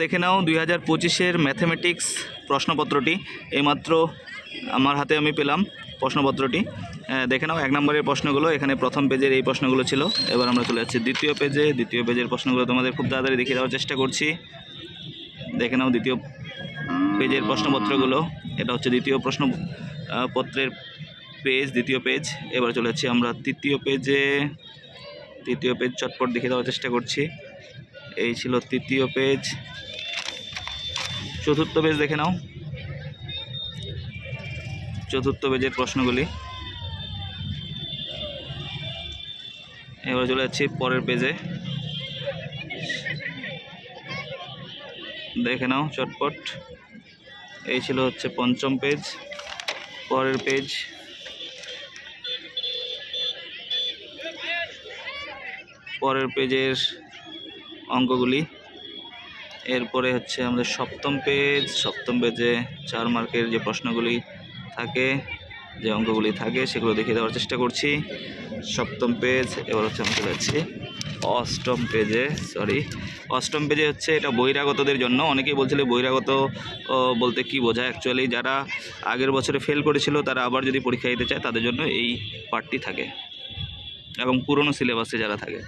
দেখে নাও দুই হাজার পঁচিশের ম্যাথমেটিক্স প্রশ্নপত্রটি। এইমাত্র আমার হাতে আমি পেলাম প্রশ্নপত্রটি। দেখে নাও, এক নম্বরের প্রশ্নগুলো, এখানে প্রথম পেজের এই প্রশ্নগুলো ছিল। এবার আমরা চলে যাচ্ছি দ্বিতীয় পেজে। দ্বিতীয় পেজের প্রশ্নগুলো তোমাদের খুব তাড়াতাড়ি দেখিয়ে দেওয়ার চেষ্টা করছি। দেখে নাও দ্বিতীয় পেজের প্রশ্নপত্রগুলো। এটা হচ্ছে দ্বিতীয় প্রশ্ন পত্রের পেজ, দ্বিতীয় পেজ। এবার চলে যাচ্ছি আমরা তৃতীয় পেজে। তৃতীয় পেজ চটপট দেখে দেওয়ার চেষ্টা করছি। এই ছিল তৃতীয় পেজ চতুর্থ পেজ দেখে নাও। চতুর্থ পেজের প্রশ্নগুলি। এবার চলে যাচ্ছি পরের পেজে দেখে নাও চটপট। এই ছিল হচ্ছে পঞ্চম পেজ পরের পেজ পরের পেজের অঙ্কগুলি। এরপরে হচ্ছে আমাদের সপ্তম পেজ সপ্তম পেজে চার মার্কের যে প্রশ্নগুলি থাকে, যে অঙ্কগুলি থাকে, সেগুলো দেখিয়ে দেওয়ার চেষ্টা করছি। সপ্তম পেজ এবার হচ্ছে আমি চলে যাচ্ছি। অষ্টম পেজে সরি অষ্টম পেজে হচ্ছে এটা বহিরাগতদের জন্য। অনেকেই বলছিল বহিরাগত বলতে কি বোঝায়? অ্যাকচুয়ালি যারা আগের বছরে ফেল করেছিল, তারা আবার যদি পরীক্ষা দিতে চায়, তাদের জন্য এই পার্টটি থাকে। এবং পুরনো সিলেবাসে যারা থাকে।